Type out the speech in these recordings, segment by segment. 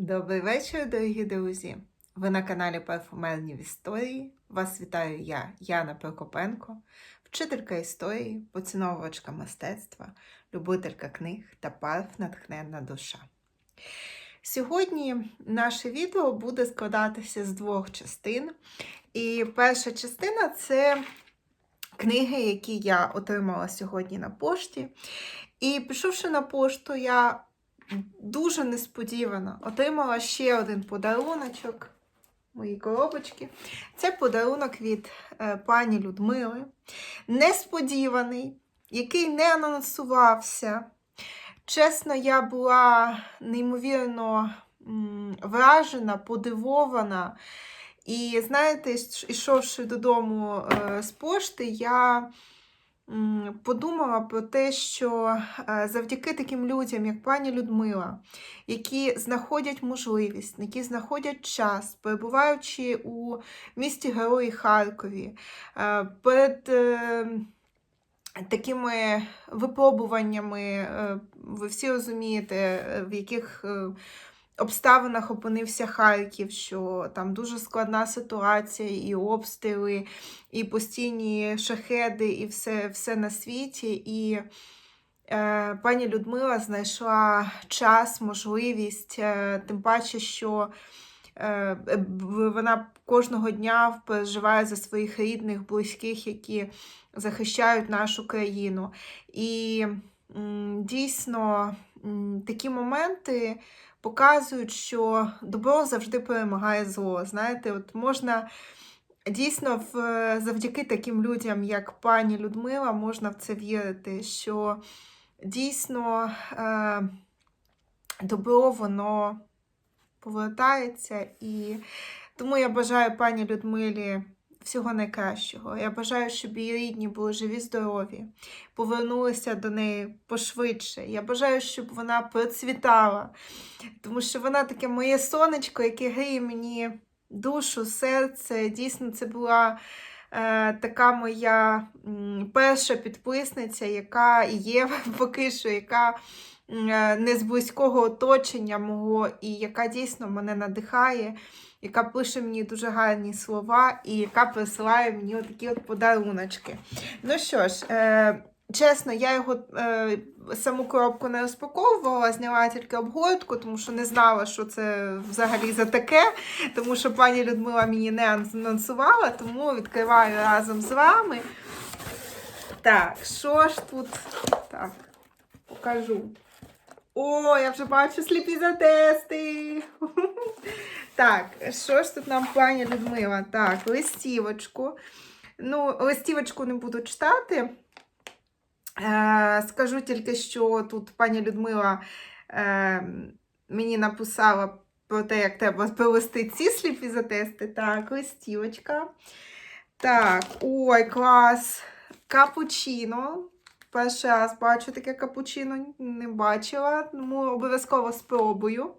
Добрий вечір, дорогі друзі! Ви на каналі Парфумерні в історії. Вас вітаю я, Яна Прокопенко, вчителька історії, поціновувачка мистецтва, любителька книг та парф натхненна душа. Сьогодні наше відео буде складатися з двох частин. І перша частина це книги, які я отримала сьогодні на пошті. І пішовши на пошту, я дуже несподівано отримала ще один подаруночок моїй коробочки. Це подарунок від е, пані Людмили. Несподіваний, який не анонсувався. Чесно, я була неймовірно вражена, подивована. І знаєте, йшовши додому е, з пошти, я подумала про те, що е, завдяки таким людям, як пані Людмила, які знаходять можливість, які знаходять час, перебуваючи у місті Герої Харкові, е, перед е, такими випробуваннями, ви всі розумієте, в яких обставинах опинився Харків, що там дуже складна ситуація, і обстріли, і постійні шахеди, і все, все на світі. І е, пані Людмила знайшла час, можливість, е, тим паче, що е, вона кожного дня переживає за своїх рідних, близьких, які захищають нашу країну. І дійсно такі моменти показують, що добро завжди перемагає зло. Знаєте, от можна дійсно в, завдяки таким людям, як пані Людмила, можна в це вірити, що дійсно е, добро воно повертається. І тому я бажаю пані Людмилі всього найкращого. Я бажаю, щоб її рідні були живі, здорові, повернулися до неї пошвидше. Я бажаю, щоб вона процвітала, тому що вона таке моє сонечко, яке гріє мені душу, серце. Дійсно, це була. е, Така моя перша підписниця, яка є поки що, яка е, не з близького оточення мого, і яка дійсно мене надихає, яка пише мені дуже гарні слова і яка присилає мені отакі от подаруночки. Ну що ж, е, чесно, я його е, саму коробку не розпаковувала, зняла тільки обгортку, тому що не знала, що це взагалі за таке, тому що пані Людмила мені не анонсувала, тому відкриваю разом з вами. Так, що ж тут? Так, покажу. О, я вже бачу сліпі затести. Так, що ж тут нам пані Людмила? Так, листівочку. Ну, листівочку не буду читати. Е, скажу тільки, що тут пані Людмила е, мені написала про те, як треба провести ці сліпі затести. Так, листівочка. Так, ой, клас. Капучино. Перший раз бачу таке капучино, не бачила, тому обов'язково спробую.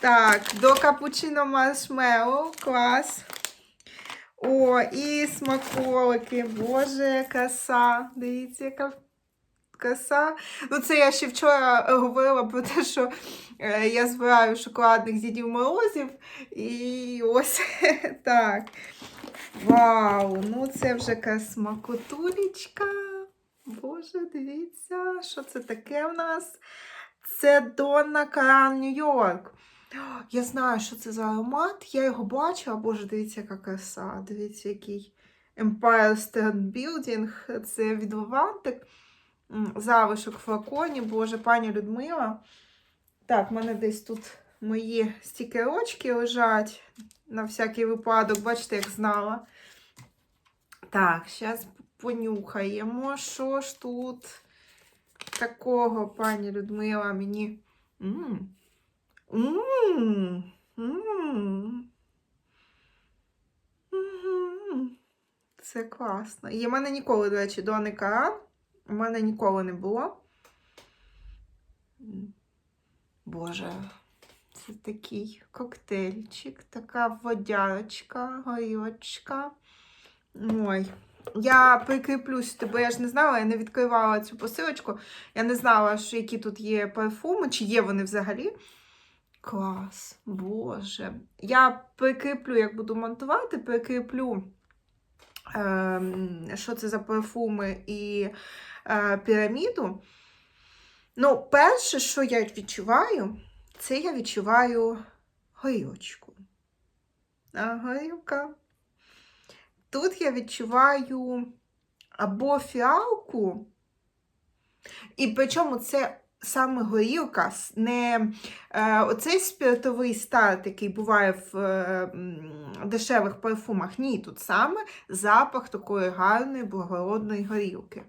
Так, до капучино маршмеллоу, клас. О, і смаколики. Боже, краса. Дивіться, яка краса. Ну, це я ще вчора говорила про те, що е, я збираю шоколадних дідів морозів. І ось так. Вау! Ну це вже якась смакотулечка. Боже, дивіться, що це таке в нас? Це Донна Каран Нью-Йорк. Я знаю, що це за аромат. Я його бачила. Боже, дивіться, яка краса. Дивіться, який Empire State Building. Це від Лавантик. Залишок в флаконі. Боже, пані Людмила. Так, в мене десь тут мої стікерочки лежать на всякий випадок. Бачите, як знала. Так, зараз понюхаємо. Що ж тут такого, пані Людмила, мені. М. Це класно. І в мене ніколи, до речі, Дони Каран. У мене ніколи не було. Боже, це такий коктейльчик, така водярочка, горілочка. Ой. Я прикріплюсь, бо я ж не знала, я не відкривала цю посилочку. Я не знала, що які тут є парфуми, чи є вони взагалі. Клас, Боже. Я прикріплю, як буду монтувати, прикріплю, ем, що це за парфуми і е, піраміду. Ну, перше, що я відчуваю, це я відчуваю горілочку. А, горілка. Тут я відчуваю або фіалку, і причому це саме горілка, не е, оцей спиртовий старт, який буває в е, дешевих парфумах. Ні, тут саме запах такої гарної, благородної горілки.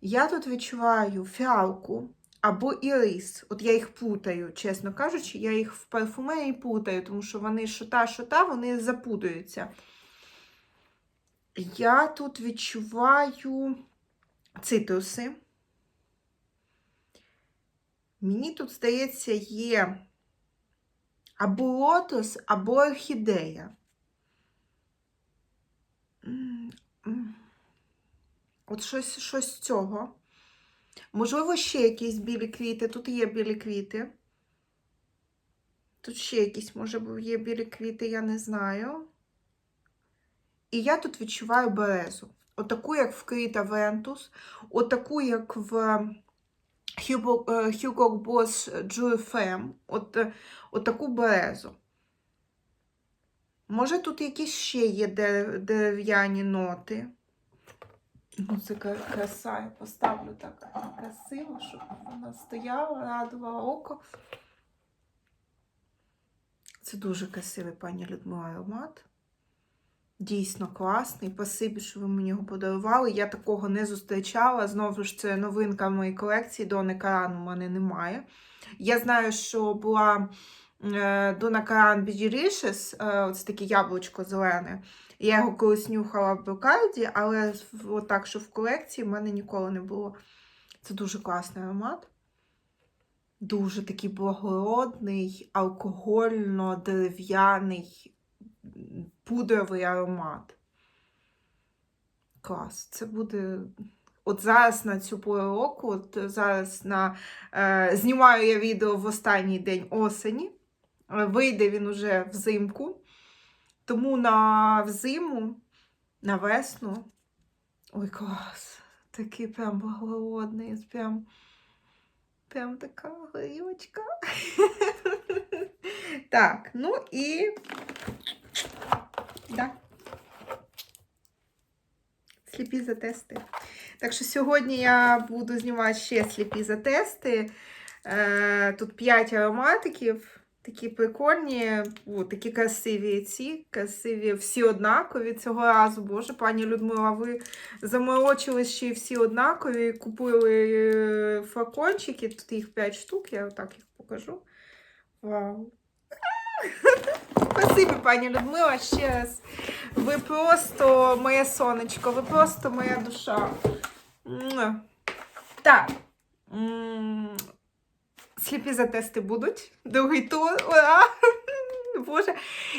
Я тут відчуваю фіалку або ірис. От я їх путаю, чесно кажучи, я їх в парфумерії путаю, тому що вони що та, що та, вони запутаються. Я тут відчуваю цитруси. Мені тут, здається, є або лотос, або орхідея. От щось, щось з цього. Можливо, ще якісь білі квіти. Тут є білі квіти. Тут ще якісь, може, є білі квіти, я не знаю. І я тут відчуваю березу. Отаку, як в Крита Вентус, отаку, як в Hugo, Boss Femme. От, е, отаку березу. Може, тут якісь ще є дерев'яні ноти. Ну, це краса. Я поставлю так красиво, щоб вона стояла, радувала око. Це дуже красивий, пані Людмила, аромат. Дійсно класний. Спасибі, що ви мені його подарували. Я такого не зустрічала. Знову ж це новинка в моїй колекції. Дони Каран у мене немає. Я знаю, що була е, Дона Каран Бідірішес, ось таке яблучко зелене. Я його колись нюхала в Брокарді, але в- отак, що в колекції в мене ніколи не було. Це дуже класний аромат. Дуже такий благородний, алкогольно-дерев'яний пудровий аромат. Клас. Це буде. От зараз на цю пору року, от зараз на, е, знімаю я відео в останній день осені. Е, Вийде він уже взимку. Тому на взиму, на весну. Ой, клас. Такий прям благородний, прям, прям така горілочка. Так, ну і. Да. Сліпі затести. Так що сьогодні я буду знімати ще сліпі затести. Е, тут 5 ароматиків. Такі прикольні, о, такі красиві ці, красиві, всі однакові цього разу. Боже, пані Людмила, ви заморочились ще всі однакові, купили е, флакончики, тут їх 5 штук, я отак їх покажу. Вау! Спасибі, пані Людмила, ще раз. Ви просто моє сонечко, ви просто моя душа. Так. Сліпі затести будуть. Другий тур. Боже.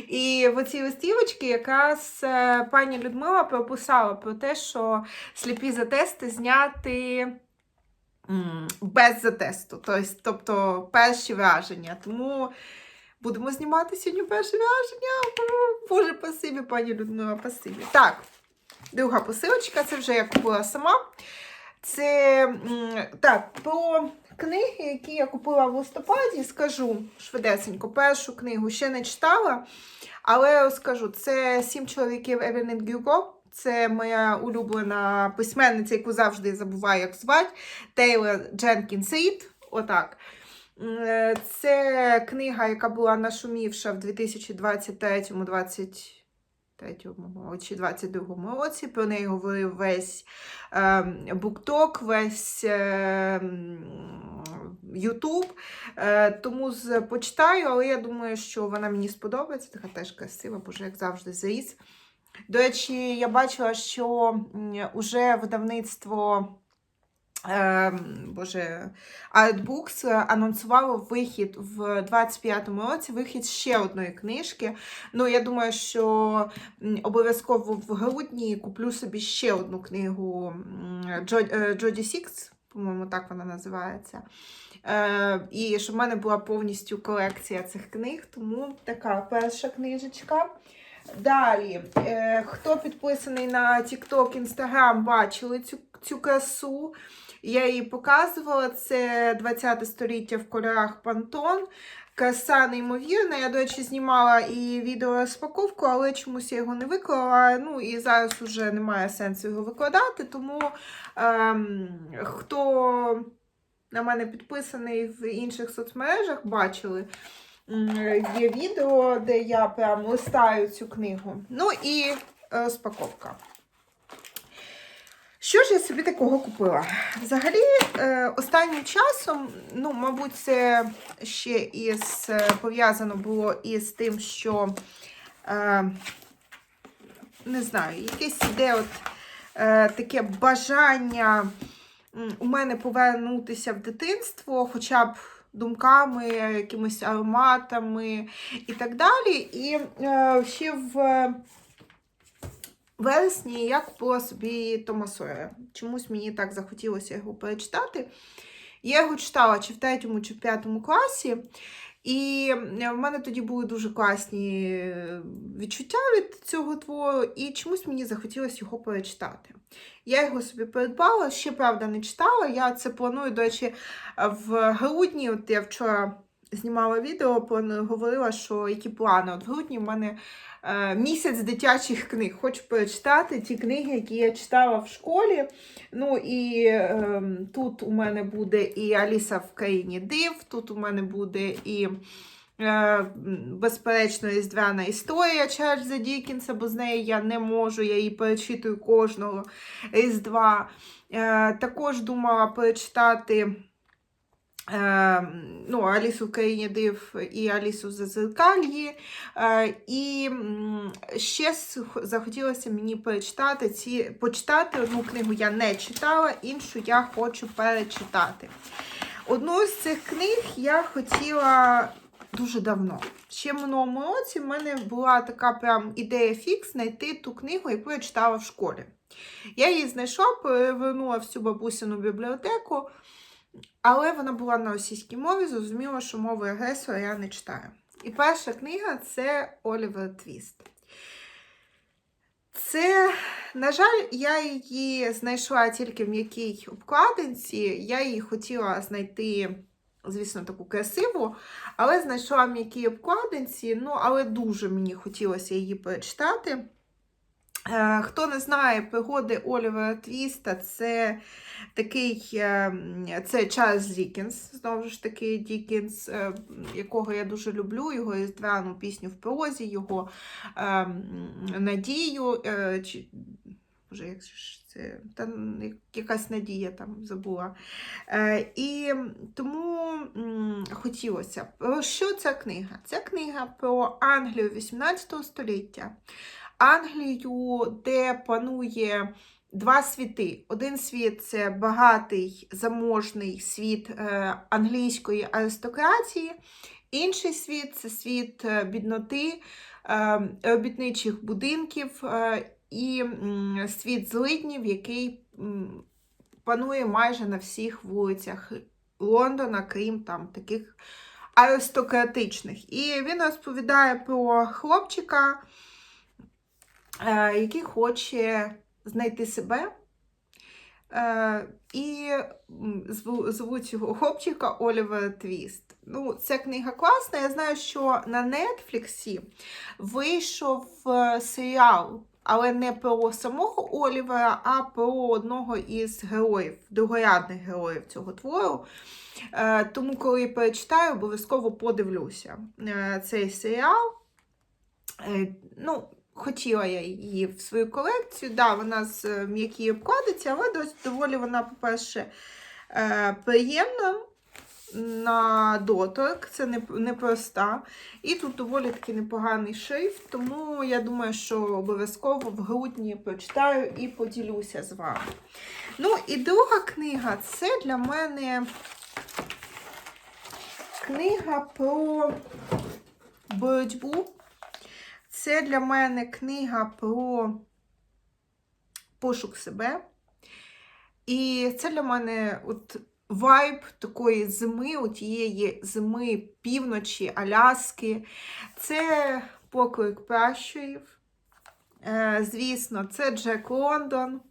І в цій листівочці якраз е, пані Людмила прописала про те, що сліпі затести зняти без затесту. Тобто, тобто перші враження. Тому будемо знімати сьогодні перші враження. Боже, спасибі, пані Людмила, спасибі. Так, друга посилочка, це вже я купила сама. Це так, про книги, які я купила в листопаді, скажу швидесенько. Першу книгу ще не читала, але скажу, це сім чоловіків Евелін Гюго. Це моя улюблена письменниця, яку завжди забуваю, як звати, Тейлор Дженкінс Рід. Отак. Е, Це книга, яка була нашумівша в 2023-2023 чи 22 році. Про неї говорив весь е, букток, весь Ютуб. Е, тому з, почитаю, але я думаю, що вона мені сподобається. Така теж красива, боже, як завжди, заріз. До речі, я бачила, що м, уже видавництво. Ем, Боже, Artbooks анонсувало вихід в 25-му році, вихід ще одної книжки. Ну, я думаю, що обов'язково в грудні куплю собі ще одну книгу е, Джоді Сікс. по-моєму, так вона називається. Е, і щоб в мене була повністю колекція цих книг, тому така перша книжечка. Далі, е, хто підписаний на TikTok, Instagram, бачили цю, цю красу. Я її показувала. Це 20 століття в кольорах Пантон. Краса неймовірна. Я, до речі, знімала і відео розпаковку, але чомусь я його не виклала. Ну і зараз вже немає сенсу його викладати. Тому ем, хто на мене підписаний в інших соцмережах, бачили. Є відео, де я прям листаю цю книгу. Ну і розпаковка. Що ж я собі такого купила? Взагалі, е, останнім часом, ну, мабуть, це ще із е, пов'язано було із тим, що е, не знаю, якесь іде от таке бажання у мене повернутися в дитинство, хоча б думками, якимись ароматами і так далі. І ще в вересні я купила собі Тома Сойера. Чомусь мені так захотілося його перечитати. Я його читала чи в третьому, чи в п'ятому класі. І в мене тоді були дуже класні е, відчуття від цього твору, і чомусь мені захотілося його перечитати. Я його собі придбала, ще правда не читала. Я це планую, до речі, в грудні. От я вчора знімала відео, говорила, що які плани. От в грудні в мене е, місяць дитячих книг. Хочу перечитати ті книги, які я читала в школі. Ну і е, тут у мене буде і Аліса в країні див, тут у мене буде і. е, Безперечно, різдвяна історія Чарльза Дікінса, бо з неї я не можу, я її перечитую кожного Різдва. Е, Також думала перечитати ну, Алісу в країні див і Алісу в Зазеркальї. Е, І ще захотілося мені перечитати ці, почитати одну книгу я не читала, іншу я хочу перечитати. Одну з цих книг я хотіла дуже давно. Ще в минулому році в мене була така прям ідея фікс знайти ту книгу, яку я читала в школі. Я її знайшла, перевернула всю бабусину бібліотеку, але вона була на російській мові, зрозуміла, що мови агресора я не читаю. І перша книга це Олівер Твіст. Це, на жаль, я її знайшла тільки в м'якій обкладинці. Я її хотіла знайти, звісно, таку красиву, але знайшла в м'якій обкладинці, ну, але дуже мені хотілося її перечитати. Е, Хто не знає пригоди Олівера Твіста, це такий е, це Чарльз Дікінс, знову ж таки, Дікінс, е, якого я дуже люблю, його різдвяну пісню в прозі, його надію. Чи, Боже, як ж це? Та якась надія там забула. І тому хотілося. Про що ця книга? Ця книга про Англію 18 століття. Англію, де панує два світи. Один світ це багатий заможний світ е, англійської аристократії, інший світ це світ е, бідноти, е, робітничих будинків е, і світ злиднів, який панує майже на всіх вулицях Лондона, крім там таких аристократичних. І він розповідає про хлопчика, е, який хоче знайти себе. Е, і звуть його хлопчика Олівер Твіст. Ну, ця книга класна. Я знаю, що на Нетфліксі вийшов е, серіал, але не про самого Олівера, а про одного із героїв, другорядних героїв цього твору. Е, Тому, коли перечитаю, обов'язково подивлюся е, цей серіал. Е, Ну, хотіла я її в свою колекцію. Да, вона з е, м'якій обкладиці, але дос- доволі вона, по-перше, е, приємна на доторк, це не- непроста. І тут доволі таки непоганий шрифт, тому я думаю, що обов'язково в грудні прочитаю і поділюся з вами. Ну, і друга книга це для мене книга про боротьбу. Це для мене книга про пошук себе. І це для мене от вайб такої зими, у тієї зими півночі, Аляски. Це поклик пращурів. Е, Звісно, це Джек Лондон.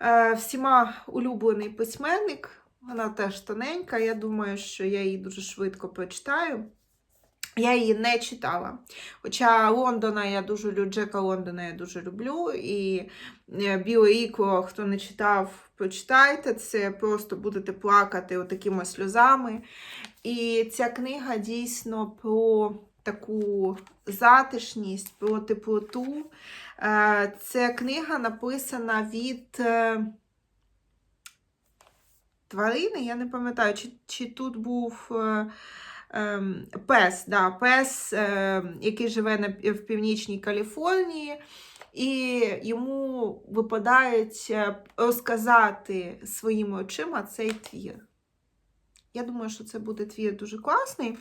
Е, Всіма улюблений письменник. Вона теж тоненька. Я думаю, що я її дуже швидко прочитаю. Я її не читала. Хоча Лондона я дуже люблю, Джека Лондона я дуже люблю. І е, Біле ікло, хто не читав, прочитайте. Це просто будете плакати отакими сльозами. І ця книга дійсно про таку затишність, про теплоту. Е, Ця книга написана від е, тварини. Я не пам'ятаю, чи, чи тут був. Ем, Пес, да, пес, е, який живе в північній Каліфорнії, і йому випадає е, розказати своїми очима цей твір. Я думаю, що це буде твір дуже класний.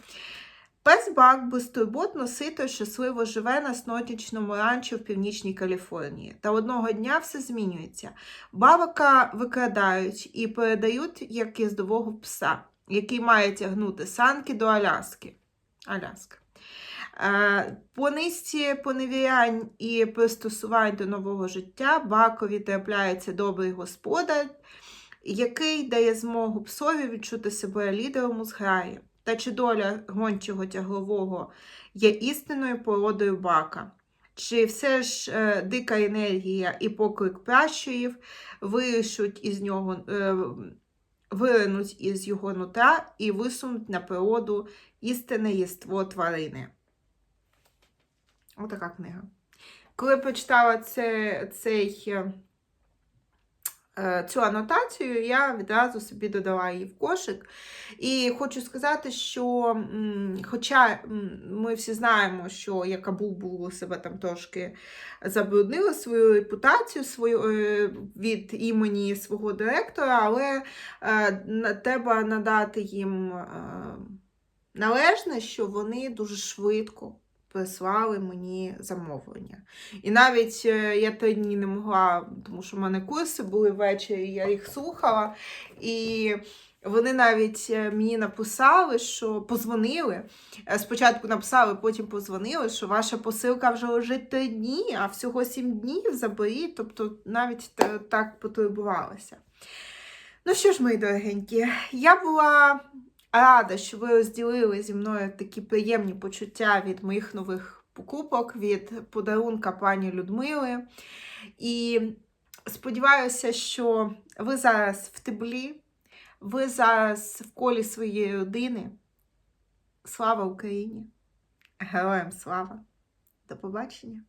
Пес Бак безтурботно сито щасливо живе на снотічному ранчо в північній Каліфорнії. Та одного дня все змінюється. Бабака викрадають і передають як їздового пса, який має тягнути санки до Аляски. Аляска. Е, По низці поневірянь і пристосувань до нового життя Бакові трапляється добрий господар, який дає змогу псові відчути себе лідером у зграї. Та чи доля гончого тяглового є істинною породою бака? Чи все ж е, дика енергія і поклик пращурів вирішуть із нього, е, виринуть із його нутра і висунуть на природу істинне єство тварини? Отака книга. Коли прочитала це, цей, е, цю анотацію, я відразу собі додала її в кошик. І хочу сказати, що, хоча ми всі знаємо, що Якабу себе там трошки забруднила свою репутацію свою, е, від імені свого директора, але е, треба надати їм е, належне, що вони дуже швидко прислали мені замовлення. І навіть е, я три дні не могла, тому що в мене курси були ввечері, я їх слухала. І вони навіть е, мені написали, що позвонили. Е, Спочатку написали, потім позвонили, що ваша посилка вже лежить три дні, а всього сім днів заберіть. Тобто навіть так потурбувалася. Ну що ж, мої дорогенькі, я була рада, що ви розділили зі мною такі приємні почуття від моїх нових покупок, від подарунка пані Людмили. І сподіваюся, що ви зараз в теплі, ви зараз в колі своєї родини. Слава Україні! Героям слава! До побачення!